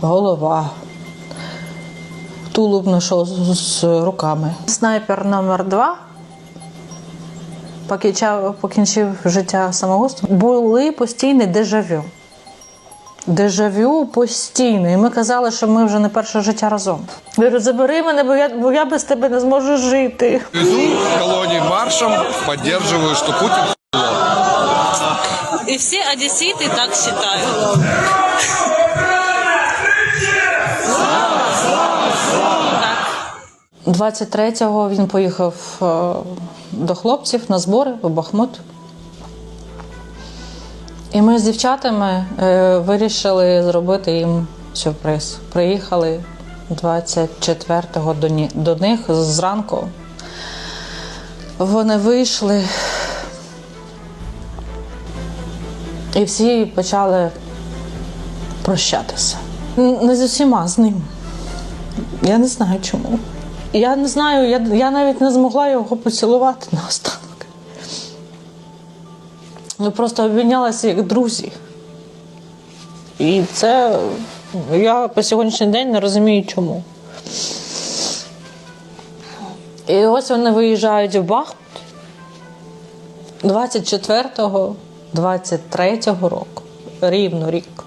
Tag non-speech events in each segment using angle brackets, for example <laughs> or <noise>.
голова. Тулуб знайшов з, з руками. Снайпер номер два покінчав, покінчив життя самогубством. Були постійні дежавю. Дежавю постійно. І ми казали, що ми вже не перше життя разом. Я говорю, забери мене, бо я, бо я без тебе не зможу жити. Иду в колонии маршем, поддерживаю, что Путин И все одесситы так считают. 23-го він поїхав е, до хлопців на збори в Бахмут. І ми з дівчатами е, вирішили зробити їм сюрприз. Приїхали 24-го до, них зранку. Вони вийшли. І всі почали прощатися. Не з усіма з ним. Я не знаю чому. Я не знаю, я, я навіть не змогла його поцілувати наостанок. Ми просто обмінялися як друзі. І це я по сьогоднішній день не розумію чому. І ось вони виїжджають в Бахмут 24-го, 23-го року, рівно рік.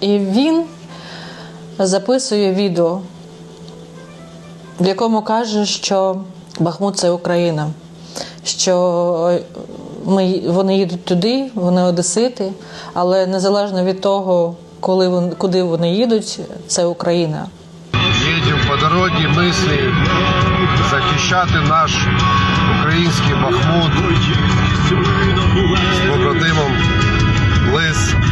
І він записує відео, в якому каже, що Бахмут це Україна, що ми, вони їдуть туди, вони одесити, але незалежно від того, коли вони, куди вони їдуть, це Україна. Їдемо по дорозі мислі захищати наш український Бахмут з побратимом Лис.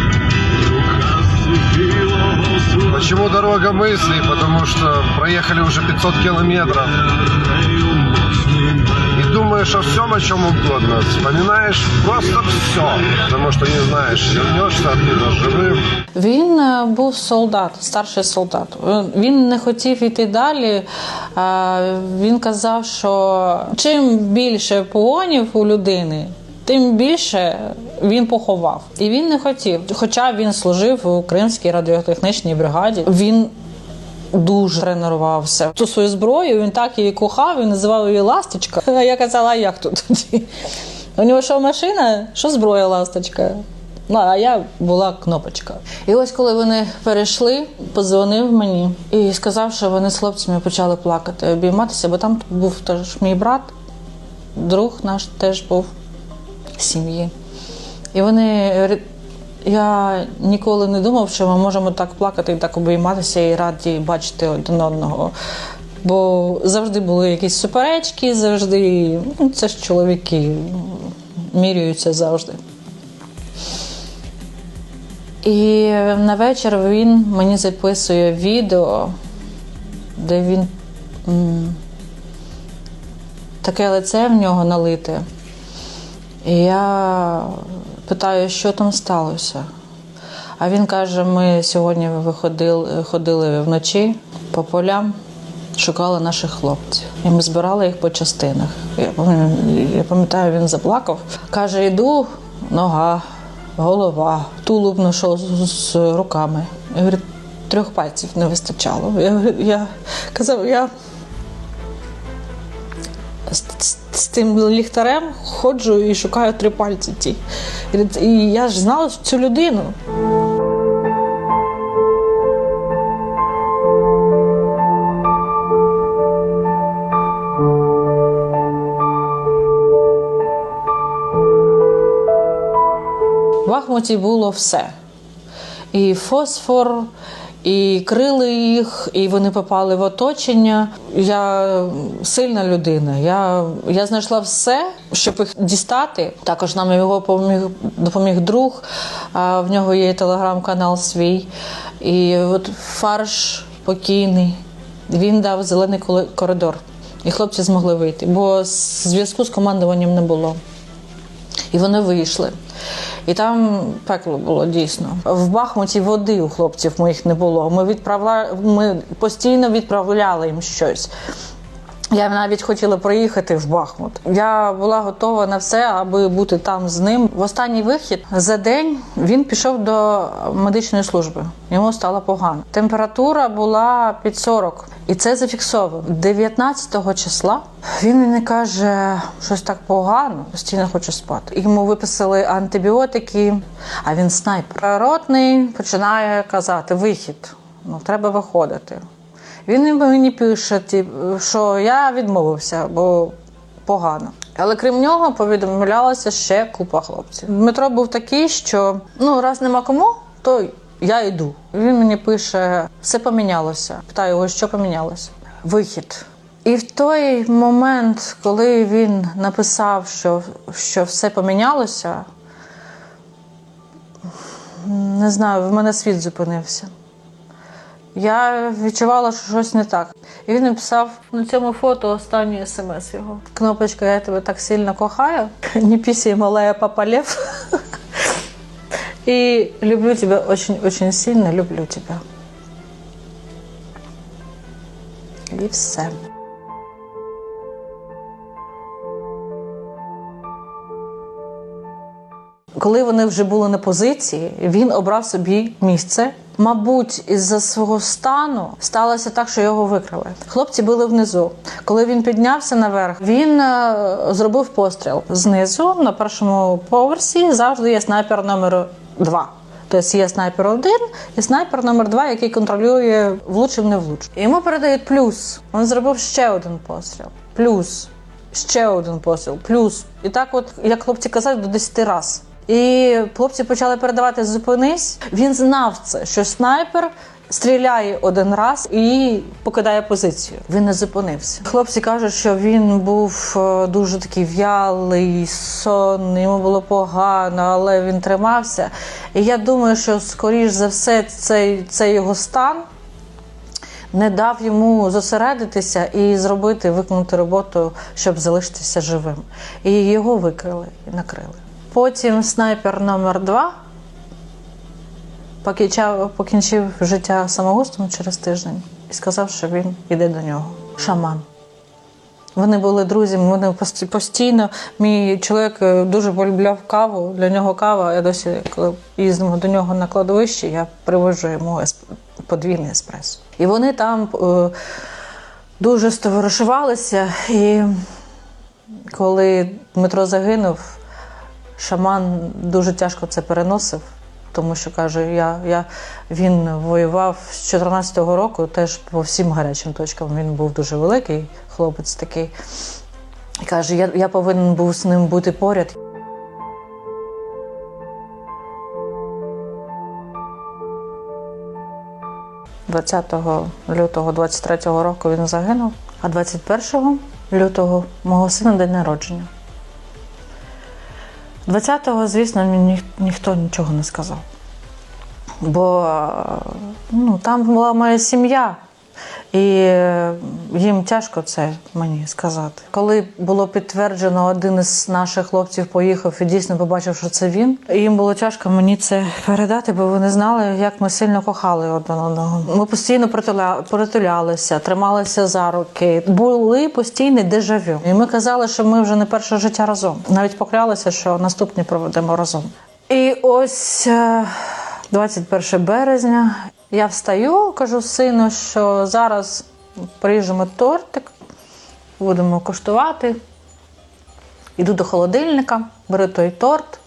Почему дорога мыслей? Потому что проехали уже 500 километров. И думаешь о всем, о чем угодно. Вспоминаешь просто все. Потому что не знаешь, вернешься оттуда живым. Він е, був солдат, старший солдат. Е, Він не хотів йти далі. Е, Він казав, що чим більше погонів у людини, тим більше він поховав. І він не хотів. Хоча він служив у Кримській радіотехнічній бригаді. Він Дуже тренувався. Ту свою зброю він так її кохав, він називав її ласточка. <laughs> А я казала, а як тут тоді? У нього що машина, що зброя ласточка? Ну, а я була кнопочка. І ось коли вони перейшли, подзвонив мені і сказав, що вони з хлопцями почали плакати, обійматися, бо там був теж мій брат, друг наш теж був сім'ї. І вони я ніколи не думав, що ми можемо так плакати і так обійматися і раді бачити один одного. Бо завжди були якісь суперечки, завжди ну, це ж чоловіки міряються завжди. І на вечір він мені записує відео, де він таке лице в нього налите. Я питаю, що там сталося. А він каже: ми сьогодні виходили, ходили вночі по полям, шукали наших хлопців. І ми збирали їх по частинах. Я пам'ятаю, він заплакав. Каже: йду, нога, голова, тулуб знайшов з руками. Я говорю, трьох пальців не вистачало. Я, я казав, я з, тим ліхтарем ходжу і шукаю три пальці ті. І, я ж знала цю людину. В Бахмуті було все. І фосфор, і крили їх, і вони попали в оточення. Я сильна людина. Я, я знайшла все, щоб їх дістати. Також нам його поміг, допоміг друг. В нього є телеграм-канал свій. І от фарш покійний. Він дав зелений коридор. І хлопці змогли вийти, бо зв'язку з командуванням не було. І вони вийшли. І там пекло було дійсно. В Бахмуті води у хлопців моїх не було. Ми відправля... ми постійно відправляли їм щось. Я навіть хотіла проїхати в Бахмут. Я була готова на все, аби бути там з ним. В останній вихід за день він пішов до медичної служби. Йому стало погано. Температура була під 40. І це зафіксовано. 19 числа він мені каже, щось так погано, постійно хочу спати. Йому виписали антибіотики, а він снайпер. Ротний починає казати: вихід, ну треба виходити. Він мені пише, що я відмовився, бо погано. Але крім нього повідомлялася ще купа хлопців. Дмитро був такий, що ну раз нема кому, то я йду. Він мені пише, все помінялося. Питаю його, що помінялося? Вихід. І в той момент, коли він написав, що, що все помінялося, не знаю, в мене світ зупинився. Я відчувала, що щось не так. І він написав на цьому фото останній смс його. Кнопочка Я тебе так сильно кохаю. <laughs> Не пісі малая папа Лев. <laughs> І люблю тебе очень-очень сильно, люблю тебе. І все. Коли вони вже були на позиції, він обрав собі місце. Мабуть, із-за свого стану сталося так, що його викрили. Хлопці були внизу. Коли він піднявся наверх, він е, зробив постріл знизу на першому поверсі. Завжди є снайпер номер два. Тобто є снайпер один і снайпер номер два, який контролює влучив, не влучив. Йому передають плюс. Він зробив ще один постріл. Плюс. Ще один постріл, плюс. І так, от, як хлопці казали, до 10 разів. І хлопці почали передавати зупинись. Він знав це, що снайпер стріляє один раз і покидає позицію. Він не зупинився. Хлопці кажуть, що він був е, дуже такий в'ялий, сонний, йому було погано, але він тримався. І я думаю, що скоріш за все цей, цей його стан не дав йому зосередитися і зробити, виконати роботу, щоб залишитися живим. І його викрили і накрили. Потім снайпер номер два покінчав, покінчив життя самогубством через тиждень і сказав, що він йде до нього. Шаман. Вони були друзями, вони постійно. Мій чоловік е, дуже полюбляв каву. Для нього кава. Я досі, коли їздимо до нього на кладовище, я привожу йому подвійний еспресо. І вони там е, дуже стоваришувалися. І коли Дмитро загинув, шаман дуже тяжко це переносив. Тому що каже, я, я, він воював з 14-го року теж по всім гарячим точкам. Він був дуже великий хлопець такий. І каже, я, я повинен був з ним бути поряд. – 20 лютого 23-го року він загинув, а 21 лютого мого сина день народження. 20-го, звісно, мені ніх- ніхто нічого не сказав. Бо е, ну, там була моя сім'я, і е, їм тяжко це мені сказати. Коли було підтверджено, один із наших хлопців поїхав і дійсно побачив, що це він. Їм було тяжко мені це передати, бо вони знали, як ми сильно кохали один одного. Ми постійно притуля- притулялися, трималися за руки. Були постійні дежавю. І ми казали, що ми вже не перше життя разом. Навіть поклялися, що наступні проведемо разом. І ось. е, 21 березня. Я встаю, кажу сину, що зараз поріжемо тортик, будемо коштувати. Йду до холодильника, беру той торт.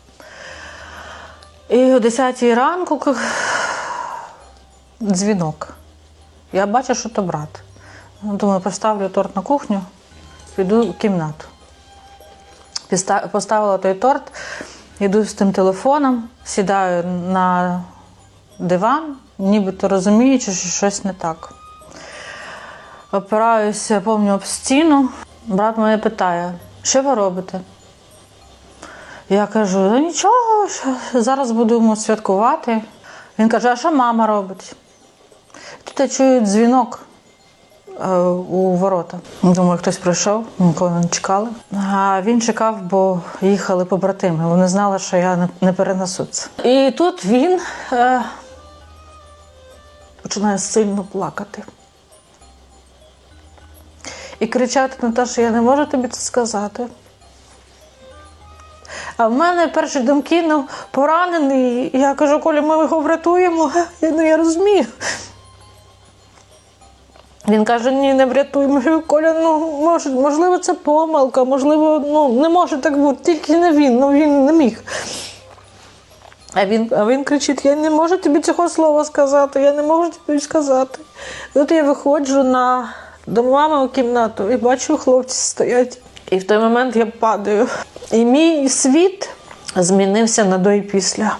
І о 10 ранку дзвінок. Я бачу, що то брат. Думаю, поставлю торт на кухню, піду в кімнату. Поставила той торт, йду з тим телефоном, сідаю на диван, нібито розуміючи, що щось не так. Опираюся, повню об стіну. Брат мене питає, що ви робите? Я кажу, та нічого, зараз будемо святкувати. Він каже, а що мама робить? Тут я чую дзвінок е, у ворота. Думаю, хтось прийшов, нікого не чекали. А він чекав, бо їхали побратими. Вони знали, що я не, не перенесу це. І тут він е, починає сильно плакати. І кричати на те, що я не можу тобі це сказати. А в мене перші думки, ну, поранений. Я кажу, Коля, ми його врятуємо. Я, ну, я розумію. Він каже, ні, не врятуємо. Коля, ну може, можливо, це помилка, можливо, ну не може так бути, тільки не він, ну він не міг. А він, а він кричить: я не можу тобі цього слова сказати, я не можу тобі сказати. От я виходжу на, до мами у кімнату і бачу, хлопці стоять. І в той момент я падаю. І мій світ змінився на до і після.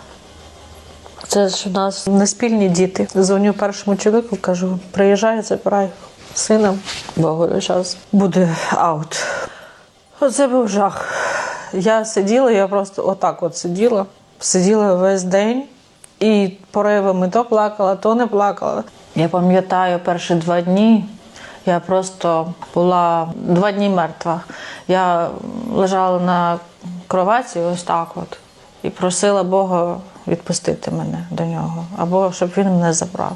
Це ж у нас не спільні діти. Дзвоню першому чоловіку, кажу, приїжджай, забирай сина, бо говорю, зараз буде аут. Оце був жах. Я сиділа, я просто отак от сиділа, сиділа весь день і поривами то плакала, то не плакала. Я пам'ятаю перші два дні. Я просто була два дні мертва. Я лежала на кроваті ось так от і просила Бога відпустити мене до нього, або щоб він мене забрав.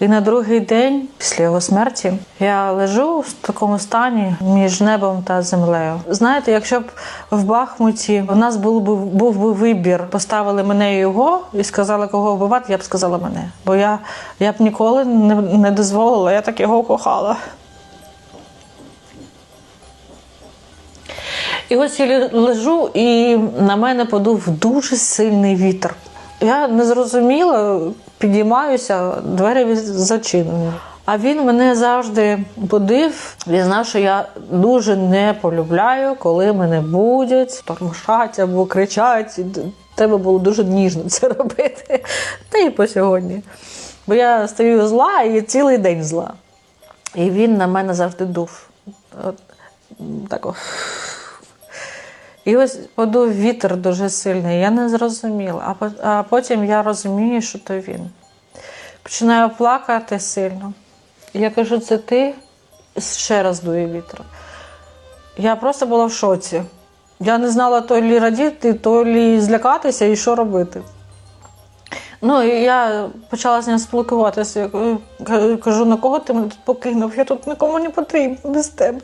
І на другий день, після його смерті, я лежу в такому стані між небом та землею. Знаєте, якщо б в Бахмуті у нас був би був би вибір, поставили мене і його і сказали, кого вбивати, я б сказала мене. Бо я, я б ніколи не, не дозволила, я так його кохала. І ось я лежу, і на мене подув дуже сильний вітер. Я не зрозуміла, підіймаюся, двері зачинені. А він мене завжди будив. Він знав, що я дуже не полюбляю, коли мене будять, тормошать або кричать. Треба було дуже ніжно це робити. Та і по сьогодні. Бо я стою зла і цілий день зла. І він на мене завжди дув. От, так. І ось подув вітер дуже сильний, я не зрозуміла. А, потім я розумію, що то він. Починаю плакати сильно. Я кажу, це ти ще раз дує вітер. Я просто була в шоці. Я не знала то лі радіти, то лі злякатися і що робити. Ну, і я почала з ним спілкуватися. Я кажу- кажу, на кого ти мене тут покинув? Я тут нікому не потрібна без тебе.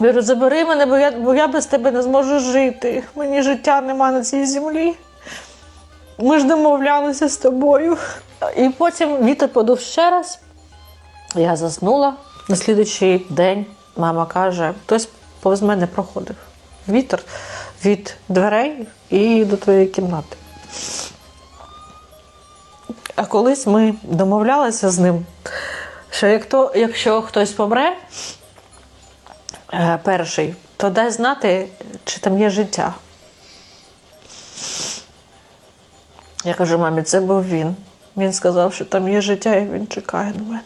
Говорю, забери мене, бо я, бо я без тебе не зможу жити. Мені життя нема на цій землі. Ми ж домовлялися з тобою. І потім вітер подув ще раз. Я заснула. На слідуючий день мама каже: хтось повз мене проходив. Вітер від дверей і до твоєї кімнати. А колись ми домовлялися з ним, що як якщо хтось помре, перший, то дай знати, чи там є життя. Я кажу, мамі, це був він. Він сказав, що там є життя, і він чекає на мене.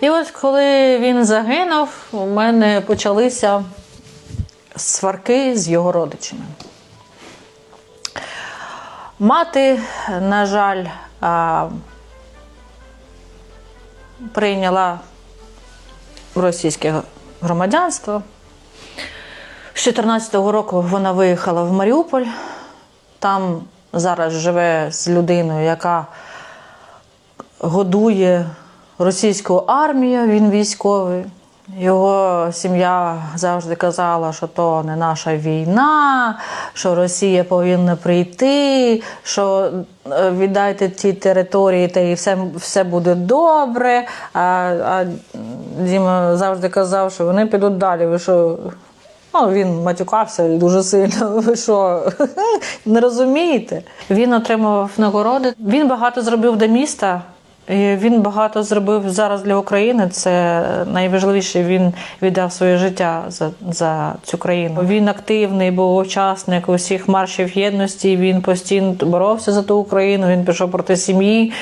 І от коли він загинув, у мене почалися сварки з його родичами. Мати, на жаль, прийняла російське громадянство. З 2014 року вона виїхала в Маріуполь. Там зараз живе з людиною, яка годує російську армію, він військовий. Його сім'я завжди казала, що то не наша війна, що Росія повинна прийти, що е, віддайте ті території, та і все, все буде добре. А, а Діма завжди казав, що вони підуть далі. Ви що? Ну, він матюкався дуже сильно. <laughs> Ви що <laughs> не розумієте? Він отримував нагороди. Він багато зробив для міста. Він багато зробив зараз для України. Це найважливіше. Він віддав своє життя за, за цю країну. Він активний, був учасник усіх маршів єдності. Він постійно боровся за ту Україну. Він пішов проти сім'ї.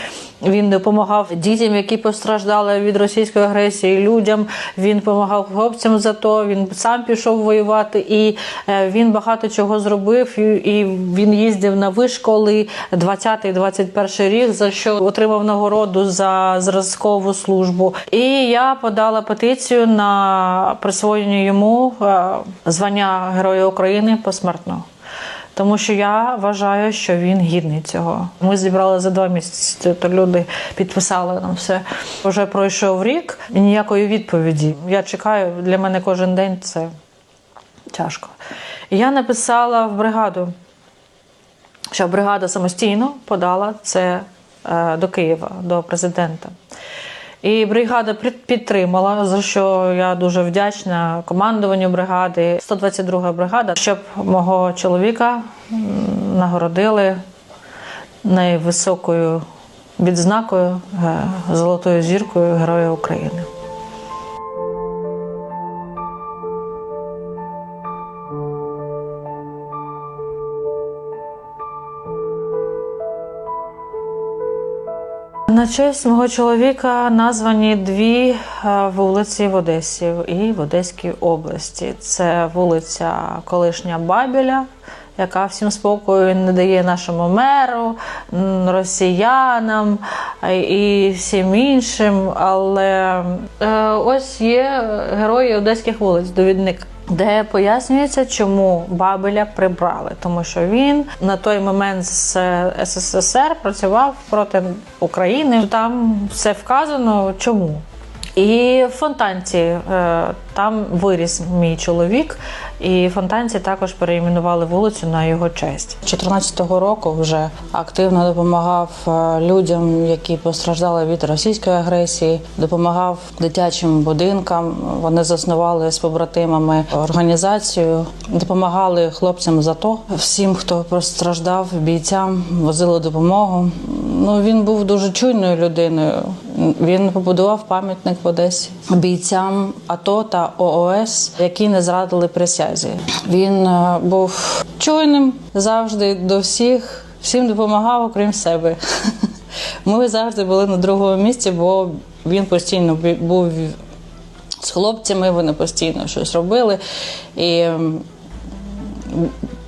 Він допомагав дітям, які постраждали від російської агресії, людям. Він допомагав хлопцям за то. Він сам пішов воювати, і е, він багато чого зробив. І, він їздив на вишколи 20-21 рік, за що отримав нагороду за зразкову службу. І я подала петицію на присвоєння йому е, звання Героя України посмертно. Тому що я вважаю, що він гідний цього. Ми зібрали за два місяці, то люди підписали нам все. Вже пройшов рік і ніякої відповіді. Я чекаю, для мене кожен день це тяжко. І я написала в бригаду, що бригада самостійно подала це е, до Києва, до президента. І бригада під- підтримала, за що я дуже вдячна командуванню бригади, 122 бригада, щоб мого чоловіка нагородили найвисокою відзнакою е, Золотою зіркою Героя України. На честь мого чоловіка названі дві е, вулиці в Одесі і в Одеській області. Це вулиця колишня Бабіля, яка всім спокою не дає нашому меру, росіянам і всім іншим. Але е, ось є герої одеських вулиць, довідник. Де пояснюється, чому Бабеля прибрали, тому що він на той момент з СССР працював проти України. Там все вказано, чому. І в Фонтанці е, там виріс мій чоловік, і в Фонтанці також перейменували вулицю на його честь. 2014 року вже активно допомагав е, людям, які постраждали від російської агресії, допомагав дитячим будинкам. Вони заснували з побратимами організацію, допомагали хлопцям з АТО, всім, хто постраждав, бійцям возили допомогу. Ну він був дуже чуйною людиною. Він побудував пам'ятник в Одесі бійцям АТО та ООС, які не зрадили присязі. Він е, був чуйним завжди до всіх, всім допомагав, окрім себе. <laughs> Ми завжди були на другому місці, бо він постійно був з хлопцями, вони постійно щось робили. І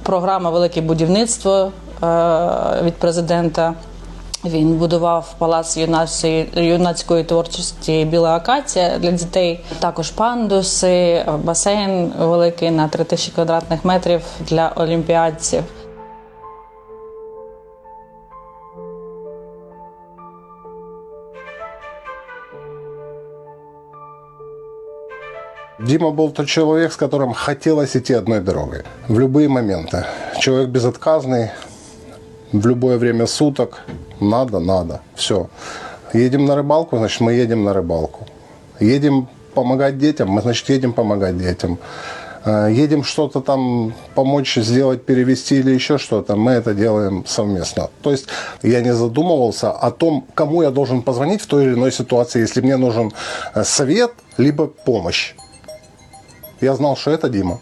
програма Велике будівництво е, від президента. Він будував палац юнацької, юнацької творчості Біла Акація для дітей. Також пандуси, басейн великий на 3000 квадратних метрів для олімпіадців. Дима был тот человек, с которым хотелось идти одной дорогой. В любые моменты. Человек безотказный, в любое время суток. Надо, надо. Все. Едем на рыбалку, значит, мы едем на рыбалку. Едем помогать детям, мы, значит, едем помогать детям. Э, Едем что-то там помочь сделать, перевести или еще что-то, мы это делаем совместно. То есть я не задумывался о том, кому я должен позвонить в той или иной ситуации, если мне нужен э, совет, либо помощь. Я знал, что это Дима.